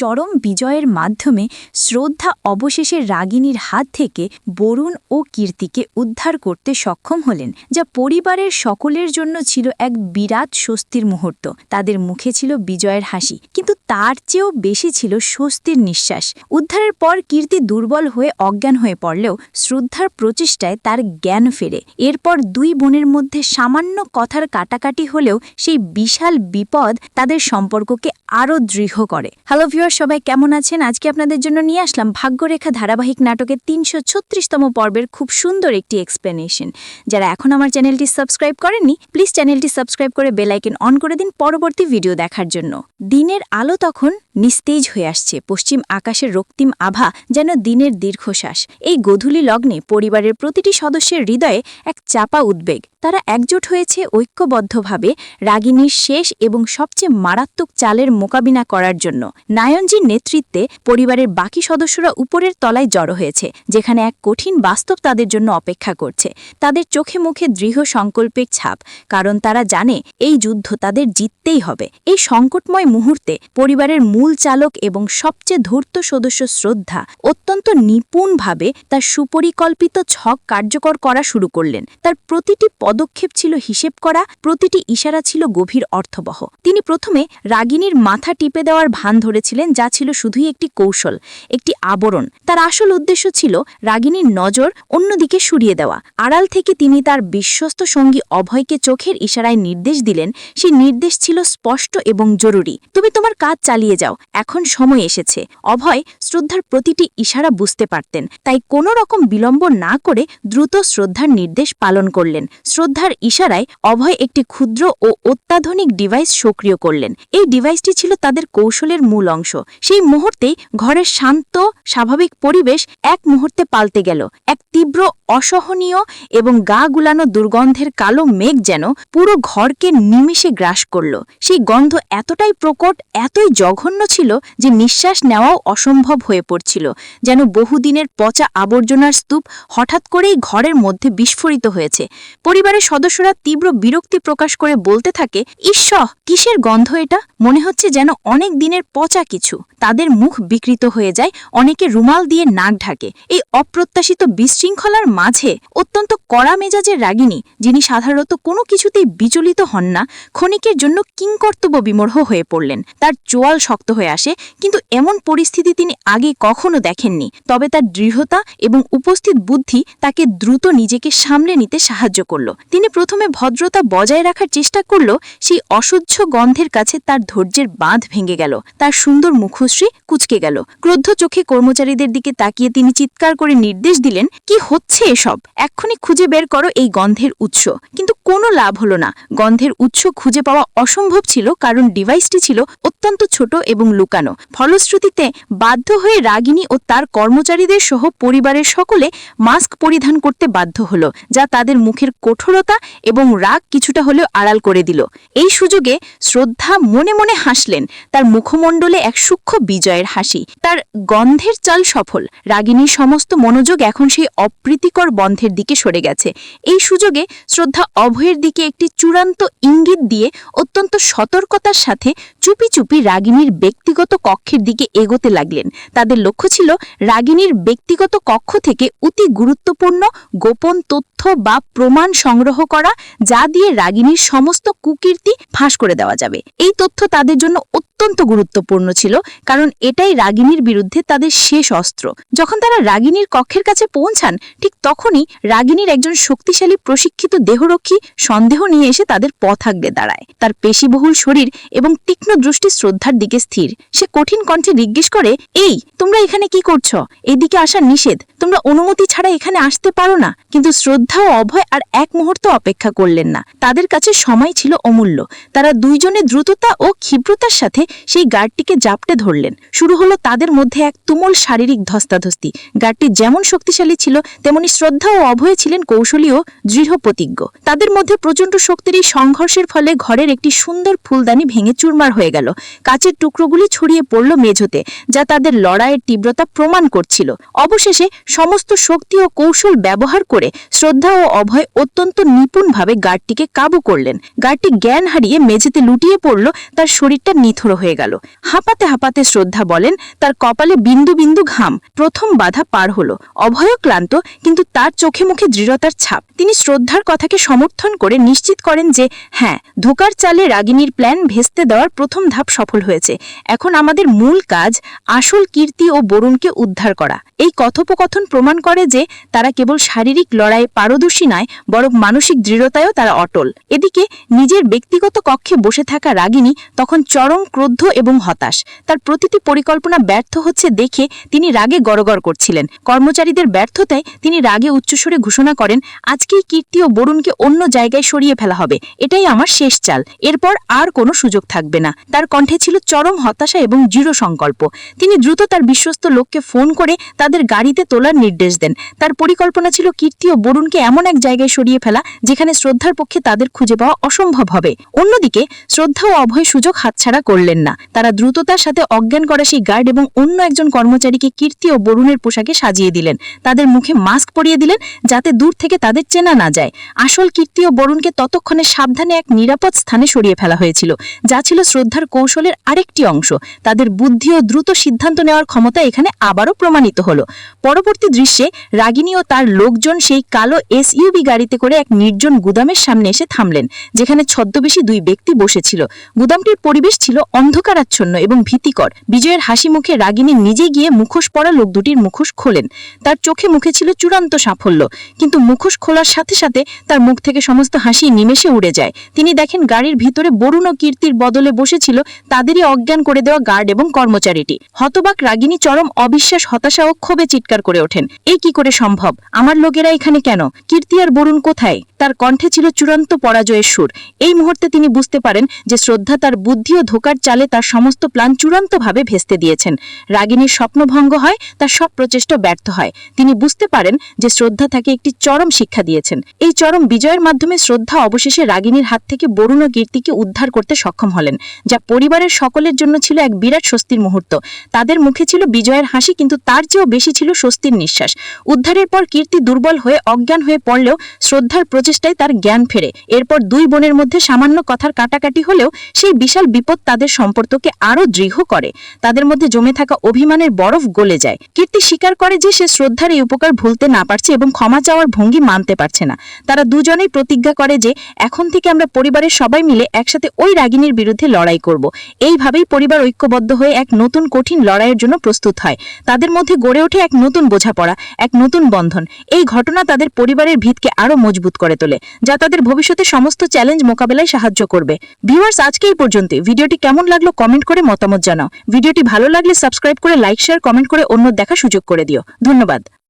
চরম বিজয়ের মাধ্যমে শ্রদ্ধা অবশেষে রাগিনীর হাত থেকে বরুণ ও কীর্তিকে উদ্ধার করতে সক্ষম হলেন, যা পরিবারের সকলের জন্য ছিল এক বিরাট স্বস্তির মুহূর্ত। তাদের মুখে ছিল বিজয়ের হাসি, কিন্তু তার চেয়েও বেশি ছিল স্বস্তির নিঃশ্বাস। উদ্ধারের পর কীর্তি দুর্বল হয়ে অজ্ঞান হয়ে পড়লেও শ্রদ্ধার প্রচেষ্টায় তার জ্ঞান ফেরে। এরপর দুই বোনের মধ্যে সামান্য কথার কাটাকাটি হলেও সেই বিশাল বিপদ তাদের সম্পর্ককে আরও দৃঢ় করে। হ্যালো ভিউয়ার সবাই কেমন আছেন? আজকে আপনাদের জন্য নিয়ে আসলাম ভাগ্যরেখা ধারাবাহিক নাটকের তিনশো ছত্রিশতম পর্বের খুব সুন্দর একটি এক্সপ্লেনেশন যারা এখন আমার চ্যানেলটি সাবস্ক্রাইব করেননি প্লিজ চ্যানেলটি সাবস্ক্রাইব করে বেলাইকেন অন করে দিন পরবর্তী ভিডিও দেখার জন্য। দিনের আলো তখন নিস্তেজ হয়ে আসছে, পশ্চিম আকাশের রক্তিম আভা যেন দিনের দীর্ঘশ্বাস। এই গধূলি লগ্নে পরিবারের প্রতিটি সদস্যের হৃদয়ে এক চাপা উদ্বেগ। তারা একজোট হয়েছে ঐক্যবদ্ধভাবে, রাগিনীর শেষ এবং সবচেয়ে মারাত্মক চালের মোকাবিলা করার জন্য। নায়নজির নেতৃত্বে পরিবারের বাকি সদস্যরা উপরের তলায় জড়ো হয়েছে, যেখানে এক কঠিন বাস্তব তাদের জন্য অপেক্ষা করছে। তাদের চোখে মুখে দৃঢ় সংকল্পের ছাপ, কারণ তারা জানে এই যুদ্ধ তাদের জিততেই হবে। এই সংকটময় মুহূর্তে পরিবারের মূল চালক এবং সবচেয়ে ধূর্ত সদস্য শ্রদ্ধা অত্যন্ত নিপুণভাবে তার সুপরিকল্পিত ছক কার্যকর করা শুরু করলেন। তার প্রতিটি পদক্ষেপ ছিল হিসেব করা, প্রতিটি ইশারা ছিল গভীর অর্থবহ। তিনি প্রথমে রাগিনীর মাথা টিপে দেওয়ার ভান ধরেছিলেন যা ছিল শুধুই একটি কৌশল, একটি আবরণ। তার আসল উদ্দেশ্য ছিল রাগিনীর নজর অন্যদিকে সরিয়ে দেওয়া। আড়াল থেকে তিনি তার বিশ্বস্ত সঙ্গী অভয়কে চোখের ইশারায় নির্দেশ দিলেন সেই নির্দেশ ছিল স্পষ্ট এবং জরুরি। তুমি তোমার কাজ চালিয়ে যাও, এখন সময় এসেছে। অভয় শ্রদ্ধার প্রতিটি ইশারা বুঝতে পারতেন, তাই কোনো রকম বিলম্ব না করে দ্রুত শ্রদ্ধার নির্দেশ পালন করলেন। শ্রদ্ধার ইশারায় অভয় একটি ক্ষুদ্র ও অত্যাধুনিক ডিভাইস সক্রিয় করলেন। এই ডিভাইসটি ছিল তাদের কৌশলের মূল অংশ। সেই মুহূর্তেই ঘরের শান্ত, স্বাভাবিক পরিবেশ এক মুহূর্তে পাল্টে গেল। এক তীব্র অসহনীয় এবং গা গুলানো দুর্গন্ধের কালো মেঘ যেন পুরো ঘরকে নিমিষে গ্রাস করল। সেই গন্ধ এতটাই প্রকট, এতই জঘন্য ছিল যে নিঃশ্বাস নেওয়াও অসম্ভব হয়ে পড়ছিল। যেন বহুদিনের পচা আবর্জনার স্তূপ হঠাৎ করেই ঘরের মধ্যে বিস্ফোরিত হয়েছে। পরিবারের সদস্যরা তীব্র বিরক্তি প্রকাশ করে বলতে থাকে ঈশ্ব কিসের গন্ধ এটা? মনে হচ্ছে যেন অনেক দিনের পচা কিছু। 楚 তাদের মুখ বিকৃত হয়ে যায়, অনেকে রুমাল দিয়ে নাক ঢাকে। এই অপ্রত্যাশিত বিশৃঙ্খলার মাঝে অত্যন্ত কড়া মেজাজের রাগিনী যিনি সাধারণত কোনো কিছুতেই বিচলিত হন না, ক্ষণিকের জন্য কিংকর্তব্য বিমর্হ হয়ে পড়লেন। তার চোয়াল শক্ত হয়ে আসে, কিন্তু এমন পরিস্থিতি তিনি আগে কখনো দেখেননি। তবে তার দৃঢ়তা এবং উপস্থিত বুদ্ধি তাকে দ্রুত নিজেকে সামলে নিতে সাহায্য করল। তিনি প্রথমে ভদ্রতা বজায় রাখার চেষ্টা করল, সেই অসহ্য গন্ধের কাছে তার ধৈর্যের বাঁধ ভেঙে গেল। তার সুন্দর মুখশ্রী কুচকে গেল। ক্রুদ্ধ চোখে কর্মচারীদের দিকে তাকিয়ে তিনি চিৎকার করে নির্দেশ দিলেন, কি হচ্ছে এসব? এক্ষুনি খুঁজে বের করো এই গন্ধের উৎস। কিন্তু কোনো লাভ হলো না। গন্ধের উৎস খুঁজে পাওয়া অসম্ভব ছিল, কারণ ডিভাইসটি ছিল অত্যন্ত ছোট এবং লুকানো। ফলশ্রুতিতে বাধ্য হয়ে রাগিনী ও তার কর্মচারীদের সহ পরিবারের সকলে মাস্ক পরিধান করতে বাধ্য হল, যা তাদের মুখের কঠোরতা এবং রাগ কিছুটা হলেও আড়াল করে দিল। এই সুযোগে শ্রদ্ধা মনে মনে হাসলেন। তার মুখমণ্ডলে এক সূক্ষ্ম বিজয়ের হাসি। তার গন্ধের চাল সফল। রাগিনীর সমস্ত মনোযোগ এখন সেই অপ্রীতিকর বন্ধের দিকে সরে গেছে। এই সুযোগে শ্রদ্ধা অভয়ের দিকে একটি চূড়ান্ত ইঙ্গিত দিয়ে অত্যন্ত সতর্কতার সাথে চুপি চুপি রাগিনীর ব্যক্তিগত কক্ষের দিকে এগোতে লাগলেন। তাদের লক্ষ্য ছিল রাগিনীর ব্যক্তিগত কক্ষ থেকে অতি গুরুত্বপূর্ণ গোপন তথ্য বা প্রমাণ সংগ্রহ করা, যা দিয়ে রাগিনীর সমস্ত কুকীর্তি ফাঁস করে দেওয়া যাবে। এই তথ্য তাদের জন্য অত্যন্ত গুরুত্বপূর্ণ ছিল, কারণ এটাই রাগিনীর বিরুদ্ধে তাদের শেষ অস্ত্র। যখন তারা রাগিনীর কক্ষের কাছে পৌঁছান, ঠিক তখনই রাগিনীর একজন শক্তিশালী প্রশিক্ষিত দেহরক্ষী সন্দেহ নিয়ে এসে তাদের পথাগ্রে দাঁড়ায়। তার পেশিবহুল শরীর এবং তীক্ষ্ণ দৃষ্টি শ্রদ্ধার দিকে স্থির। সে কঠিন কণ্ঠে জিজ্ঞেস করে, এই, তোমরা এখানে কি করছ? এদিকে আসা নিষেধ। তোমরা অনুমতি ছাড়া এখানে আসতে পারো না। কিন্তু শ্রদ্ধা ও অভয় আর এক মুহূর্ত অপেক্ষা করলেন না। তাদের কাছে সময় ছিল অমূল্য। তারা দুইজনে দ্রুততা ও ক্ষিপ্রতার সাথে সেই গার্ডটিকে জাপটে ধরলেন। শুরু হলো তাদের মধ্যে এক তুমুল শারীরিক ধস্তাধস্তি। গার্ডটি যেমন শক্তিশালী ছিল, তেমনি শ্রদ্ধা ও অভয় ছিলেন কৌশলী ও দৃঢ় প্রতিজ্ঞ। তাদের মধ্যে প্রচণ্ড শক্তির এই সংঘর্ষের ফলে ঘরের একটি সুন্দর ফুলদানি ভেঙে চুরমার হয়ে গেল। কাচের টুকরোগুলি ছড়িয়ে পড়ল মেঝোতে, যা তাদের লড়াইয়ের তীব্রতা প্রমাণ করছিল। অবশেষে সমস্ত শক্তি ও কৌশল ব্যবহার করে শ্রদ্ধা ও অভয় অত্যন্ত নিপুণভাবে গার্ডটিকে কাবু করলেন। গার্ডটি জ্ঞান হারিয়ে মেঝেতে লুটিয়ে পড়ল, তার শরীরটা নিথর হয়ে গেল। হাঁপাতে হাঁপাতে শ্রদ্ধা বলেন, তার কপালে বিন্দু বিন্দু ঘাম। প্রথম বাধা পার হলো। অভয় ক্লান্ত, কিন্তু তার চোখে মুখে দৃঢ়তার ছাপ। তিনি শ্রদ্ধার কথাকে সমর্থন করে নিশ্চিত করেন যে হ্যাঁ ধোকার চালে রাগিনীর প্ল্যান ভেস্তে দেওয়ার প্রথম ধাপ সফল হয়েছে। এখন আমাদের মূল কাজ আসল কীর্তি ও বরুণকে উদ্ধার করা। এই কথোপকথন প্রমাণ করে যে, তারা কেবল শারীরিক লড়াইয়ে পারদর্শী নয়, বরং মানসিক দৃঢ়তায়ও তারা অটল। এদিকে নিজের ব্যক্তিগত কক্ষে বসে থাকা রাগিনী তখন চরম ক্রোধ এবং হতাশ। তার প্রতিটি পরিকল্পনা ব্যর্থ হচ্ছে দেখে তিনি রাগে গড়গড় করছিলেন। কর্মচারীদের ব্যর্থতায় তিনি রাগে উচ্চস্বরে ঘোষণা করেন, আজকেই কীর্তি ও বরুণকে অন্য জায়গায় সরিয়ে ফেলা হবে। এটাই আমার শেষ চাল। এরপর আর কোনো সুযোগ থাকবে না। তার কণ্ঠে ছিল চরম হতাশা এবং দৃঢ় সংকল্প। তিনি দ্রুত তার বিশ্বস্ত লোককে ফোন করে তাদের গাড়িতে তোলার নির্দেশ দেন। তার পরিকল্পনা ছিল কীর্তি ও বরুণকে এমন এক জায়গায় সরিয়ে ফেলা, যেখানে শ্রদ্ধার পক্ষে তাদের খুঁজে পাওয়া অসম্ভব হবে। অন্যদিকে, শ্রদ্ধা ও অভয় সুযোগ হাতছাড়া করলেন না। তারা দ্রুততার সাথে অজ্ঞান করা সেই গার্ড এবং অন্য একজন কর্মচারীকে কীর্তি ও বরুণের পোশাকে সাজিয়ে দিলেন। তাদের মুখে মাস্ক পরিয়ে দিলেন, যাতে দূর থেকে তাদের চেনা না যায়। আসল কীর্তি ও বরুণকে ততক্ষণে সাবধানে এক নিরাপদ স্থানে সরিয়ে ফেলা হয়েছিল, যা ছিল শ্রদ্ধার কৌশলের আরেকটি অংশ। তাদের বুদ্ধি ও দ্রুত সিদ্ধান্ত নেওয়ার ক্ষমতা এখানে আবারও প্রমাণিত হল। পরবর্তী দৃশ্যে রাগিনী ও তার লোকজন সেই কালো এসইউবি গাড়িতে করে এক নির্জন গুদামের সামনে এসে থামলেন, যেখানে ছদ্মবেশী দুই ব্যক্তি বসেছিল। গুদামটির পরিবেশ ছিল অন্ধকারাচ্ছন্ন এবং ভীতিকর। বিজয়ের হাসি মুখে রাগিনী নিজে গিয়ে মুখোশ পরা লোক দুটির মুখোশ খোলেন। তার চোখে মুখে ছিল চূড়ান্ত সাফল্য, কিন্তু মুখোশ খোলার সাথে সাথে তার মুখ থেকে সমস্ত হাসি নিমেষে উড়ে যায়। তিনি দেখেন গাড়ির ভিতরে বরুণ ও কীর্তির বদলে বসেছিল তাদেরই অজ্ঞান করে দেওয়া গার্ড এবং কর্মচারীটি। হতবাক রাগিনী চরম অবিশ্বাস, হতাশা ও ক্ষোভে চিৎকার করে ওঠেন। এই কি করে সম্ভব? আমার লোকেরা এখানে কেন? কীর্তি আর বরুণ কোথায়? তার কণ্ঠে ছিল চূড়ান্ত পরাজয়ের সুর। এই মুহূর্তে তিনি বুঝতে পারেন যে শ্রদ্ধা তার বুদ্ধি ও ধোকার চালে তার সমস্ত প্ল্যান চূড়ান্তভাবে ভেস্তে দিয়েছেন। রাগিনীর স্বপ্নভঙ্গ হয়, তার সব প্রচেষ্টা ব্যর্থ হয়। তিনি বুঝতে পারেন যে শ্রদ্ধা তাকে একটি চরম শিক্ষা দিয়েছেন। এই চরম বিজয়ের মাধ্যমে শ্রদ্ধা অবশেষে রাগিনীর হাত থেকে বরুণ ও কীর্তিকে উদ্ধার করতে সক্ষম হলেন, যা পরিবারের সকলের জন্য ছিল এক বিরাট স্বস্তির মুহূর্ত। তাদের মুখে ছিল বিজয়ের হাসি, কিন্তু তার চেয়েও বেশি ছিল স্বস্তির নিঃশ্বাস। উদ্ধারের পর কীর্তি দুর্বল হয়ে অজ্ঞান হয়ে পড়লেও শ্রদ্ধার প্রচেষ্টায় তার জ্ঞান ফেরে। এরপর দুই বোনের মধ্যে সামান্য কথার কাটাকাটি হলেও সেই বিশাল বিপদ তাদের সম্পর্ককে আরও দৃঢ় করে। তাদের মধ্যে জমে থাকা অভিমানের বরফ গলে যায়। কীর্তি স্বীকার করে যে সে শ্রদ্ধার এই উপকার ভুলতে না পারছে এবং ক্ষমা চাওয়ার ভঙ্গি মানতে পারছে না। তারা দুজনেই প্রতিজ্ঞা করে যে এখন থেকে আমরা পরিবারের সবাই মিলে একসাথে ওই রাগিনীর বিরুদ্ধে লড়াই করব। এইভাবেই পরিবার ঐক্যবদ্ধ হয়ে এক নতুন কঠিন লড়াইয়ের জন্য প্রস্তুত হয়। তাদের মধ্যে গড়ে ওঠে এক নতুন বোঝাপড়া, এক নতুন বন্ধন। এই ঘটনা তাদের পরিবারের ভিতকে আরও মজবুত করে তোলে, যা তাদের ভবিষ্যতে সমস্ত চ্যালেঞ্জ মোকাবেলায় সাহায্য করবে। ভিউয়ার্স, আজকে এই পর্যন্ত। ভিডিওটি কেমন লাগল কমেন্ট করে মতামত জানাও। ভিডিওটি ভালো লাগলে সাবস্ক্রাইব করে লাইক, শেয়ার, কমেন্ট করে অন্য দেখা সুযোগ করে দিও। ধন্যবাদ।